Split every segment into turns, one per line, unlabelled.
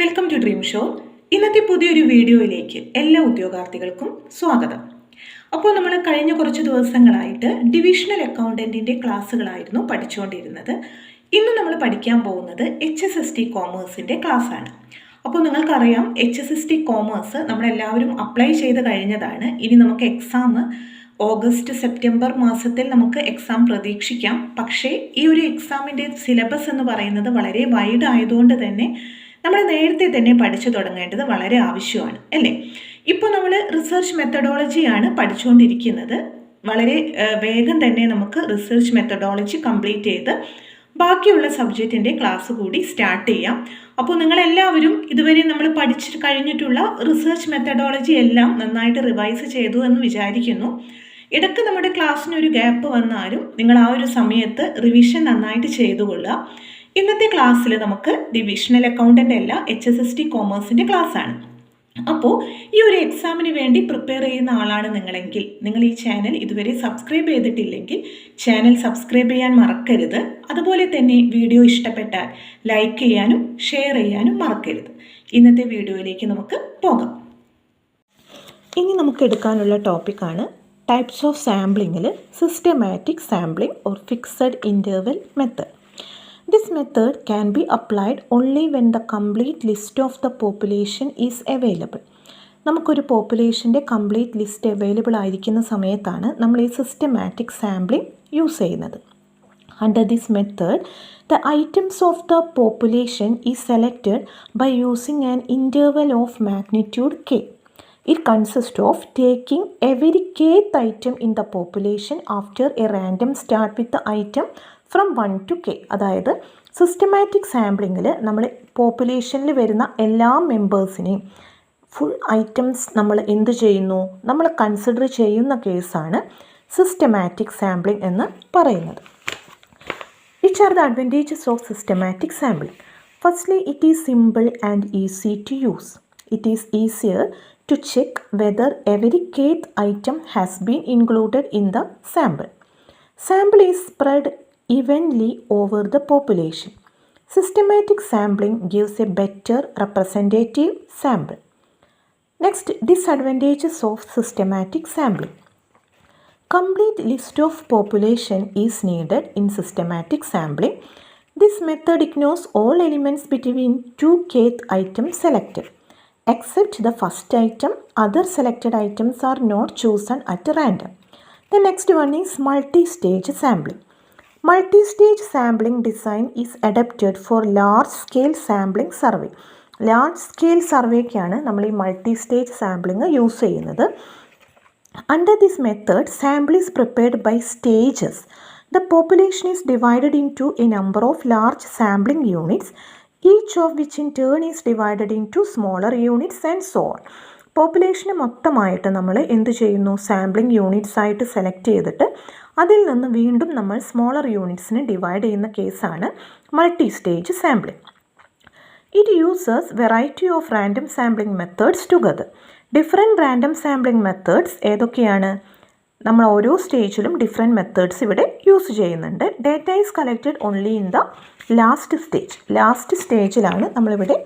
Welcome to dream show ഇന്നത്തെ പുതിയൊരു വീഡിയോയിലേക്ക് എല്ലാ ഉദ്യോഗാർത്ഥികൾക്കും സ്വാഗതം. അപ്പോൾ നമ്മൾ കഴിഞ്ഞ കുറച്ച് ദിവസങ്ങളായിട്ട് ഡിവിഷണൽ അക്കൗണ്ടന്റിന്റെ ക്ലാസ്സുകളായിരുന്നു പഠിച്ചുകൊണ്ടിരുന്നത്. ഇന്ന് നമ്മൾ പഠിക്കാൻ പോകുന്നത് എച്ച് എസ് എസ് ടി കോമേഴ്സിന്റെ ക്ലാസ്സാണ്. അപ്പോൾ നിങ്ങൾക്കറിയാം H S S T commerce നമ്മളെല്ലാവരും അപ്ലൈ ചെയ്ത് കഴിഞ്ഞതാണ്. ഇനി നമുക്ക് എക്സാം ഓഗസ്റ്റ് സെപ്റ്റംബർ മാസത്തിൽ നമുക്ക് എക്സാം പ്രതീക്ഷിക്കാം. പക്ഷേ ഈ ഒരു എക്സാമിന്റെ സിലബസ് എന്ന് പറയുന്നത് വളരെ വൈഡ് ആയതുകൊണ്ട് തന്നെ നമ്മൾ നേരത്തെ തന്നെ പഠിച്ചു തുടങ്ങേണ്ടത് വളരെ ആവശ്യമാണ് അല്ലേ? ഇപ്പോൾ നമ്മൾ റിസർച്ച് മെത്തഡോളജിയാണ് പഠിച്ചുകൊണ്ടിരിക്കുന്നത് വളരെ വേഗം തന്നെ നമുക്ക് റിസർച്ച് മെത്തഡോളജി കംപ്ലീറ്റ് ചെയ്ത് ബാക്കിയുള്ള സബ്ജക്റ്റിന്റെ ക്ലാസ് കൂടി സ്റ്റാർട്ട് ചെയ്യാം. അപ്പോൾ നിങ്ങളെല്ലാവരും ഇതുവരെ നമ്മൾ പഠിച്ചു കഴിഞ്ഞിട്ടുള്ള റിസർച്ച് മെത്തഡോളജി എല്ലാം നന്നായിട്ട് റിവൈസ് ചെയ്തു എന്ന് വിചാരിക്കുന്നു. ഇടയ്ക്ക് നമ്മുടെ ക്ലാസ്സിനൊരു ഗ്യാപ്പ് വന്നാലും നിങ്ങൾ ആ ഒരു സമയത്ത് റിവിഷൻ നന്നായിട്ട് ചെയ്തുകൊള്ളുക. ഇന്നത്തെ ക്ലാസ്സിൽ നമുക്ക് ഡിവിഷണൽ അക്കൗണ്ടന്റ് അല്ല എച്ച് എസ് എസ് ടി കോമേഴ്സിന്റെ ക്ലാസ്സാണ് അപ്പോൾ ഈ ഒരു എക്സാമിന് വേണ്ടി പ്രിപ്പയർ ചെയ്യുന്ന ആളാണ് നിങ്ങളെങ്കിൽ നിങ്ങൾ ഈ ചാനൽ ഇതുവരെ സബ്സ്ക്രൈബ് ചെയ്തിട്ടില്ലെങ്കിൽ ചാനൽ സബ്സ്ക്രൈബ് ചെയ്യാൻ മറക്കരുത്. അതുപോലെ തന്നെ വീഡിയോ ഇഷ്ടപ്പെട്ടാൽ ലൈക്ക് ചെയ്യാനും ഷെയർ ചെയ്യാനും മറക്കരുത്. ഇന്നത്തെ വീഡിയോയിലേക്ക് നമുക്ക് പോകാം. ഇനി നമുക്ക് എടുക്കാനുള്ള ടോപ്പിക്കാണ് types of സാമ്പിളിങ്ങിൽ systematic sampling or fixed interval method this method can be applied only when the complete list of the population is available. നമുക്കൊരു പോപ്പുലേഷന്റെ കംപ്ലീറ്റ് ലിസ്റ്റ് അവൈലബിൾ ആയിരിക്കുന്ന സമയത്താണ് നമ്മൾ ഈ സിസ്റ്റമാറ്റിക് സാമ്പിളിംഗ് യൂസ് ചെയ്യുന്നത് Under this method, the items of the population is selected by using an interval of magnitude k. It consists of taking every kth item in the population after a random start with the from 1 to k. അതായത് systematic സാമ്പിളിങ്ങിൽ നമ്മൾ പോപ്പുലേഷനിൽ വരുന്ന എല്ലാ മെമ്പേഴ്സിനെയും full items നമ്മൾ എന്ത് ചെയ്യുന്നു നമ്മൾ കൺസിഡർ ചെയ്യുന്ന കേസാണ് സിസ്റ്റമാറ്റിക് സാമ്പിളിംഗ് എന്ന് പറയുന്നത് Which are the advantages of systematic sampling? Firstly, it is simple and easy to use. It is easier to check whether every kth item has been included in the sample. Sample is spread evenly over the population. Systematic sampling gives a better representative sample. Next, disadvantages of systematic sampling. Complete list of population is needed in systematic sampling. This method ignores all elements between two kth items selected. Except the first item, other selected items are not chosen at random. The next one is multi-stage sampling. Multi-stage sampling design is adapted for large scale sampling survey. Large scale സർവേക്കാണ് നമ്മൾ ഈ multi stage sampling use ചെയ്യുന്നത് Under this method, sample is prepared by stages. The population is divided into a number of large sampling units, each of which in turn is divided into smaller units and so on. പോപ്പുലേഷനെ മൊത്തമായിട്ട് നമ്മൾ എന്ത് ചെയ്യുന്നു? Sampling units ആയിട്ട് select ചെയ്തിട്ട് അതിൽ നിന്ന് വീണ്ടും നമ്മൾ സ്മോളർ യൂണിറ്റ്സിനെ ഡിവൈഡ് ചെയ്യുന്ന കേസാണ് multi stage sampling it users variety of random sampling methods together. Different random sampling methods ഏതൊക്കെയാണ്? നമ്മൾ ഓരോ സ്റ്റേജിലും ഡിഫറെന്റ് മെത്തേഡ്സ് ഇവിടെ യൂസ് ചെയ്യുന്നുണ്ട്. Data is collected only in the last stage last സ്റ്റേജിലാണ് നമ്മളിവിടെ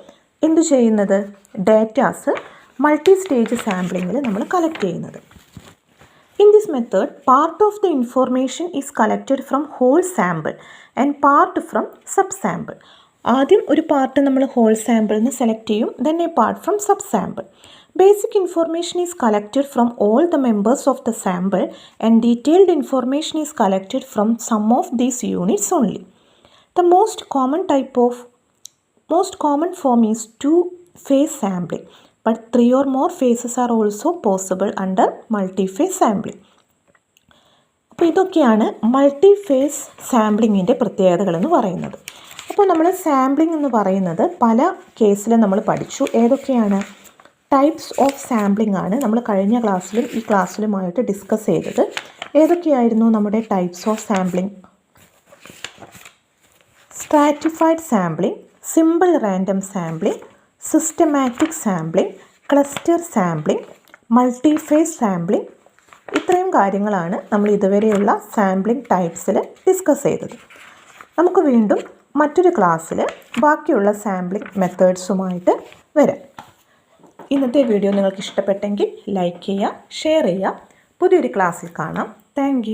എന്ത് ചെയ്യുന്നത്? ഡേറ്റാസ് മൾട്ടി സ്റ്റേജ് സാമ്പിളിങ്ങിൽ നമ്മൾ കളക്ട് ചെയ്യുന്നത്. In this method part of the information is collected from whole sample and part from sub sample ആദ്യം ഒരു part നമ്മൾ whole സാമ്പിളിൽ നിന്ന് സെലക്ട് ചെയ്യും then a part from sub sample basic information is collected from all the members of the sample and detailed information is collected from some of these units only the most common type of most common form is two phase sampling. But three or more phases are also possible under multi-phase sampling. അപ്പോൾ ഇതൊക്കെയാണ് multi face സാമ്പിളിങ്ങിന്റെ പ്രത്യേകതകൾ എന്ന് പറയുന്നത്. അപ്പോൾ നമ്മൾ sampling എന്ന് പറയുന്നത് പല കേസിലും നമ്മൾ പഠിച്ചു. ഏതൊക്കെയാണ്? ടൈപ്സ് ഓഫ് സാമ്പിളിംഗ് ആണ് നമ്മൾ കഴിഞ്ഞ ക്ലാസ്സിലും ഈ ക്ലാസ്സിലുമായിട്ട് ഡിസ്കസ് ചെയ്തത്. ഏതൊക്കെയായിരുന്നു നമ്മുടെ types of sampling stratified sampling simple random sampling systematic sampling cluster sampling multiphase sampling ഇത്രയും കാര്യങ്ങളാണ് നമ്മൾ ഇതുവരെയുള്ള സാമ്പിളിംഗ് ടൈപ്സിൽ ഡിസ്കസ് ചെയ്തത്. നമുക്ക് വീണ്ടും മറ്റൊരു ക്ലാസ്സിൽ ബാക്കിയുള്ള സാമ്പിളിംഗ് മെത്തേഡ്സുമായിട്ട് വരാം. ഇന്നത്തെ വീഡിയോ നിങ്ങൾക്ക് ഇഷ്ടപ്പെട്ടെങ്കിൽ ലൈക്ക് ചെയ്യുക ഷെയർ ചെയ്യുക. പുതിയൊരു ക്ലാസ്സിൽ കാണാം. താങ്ക്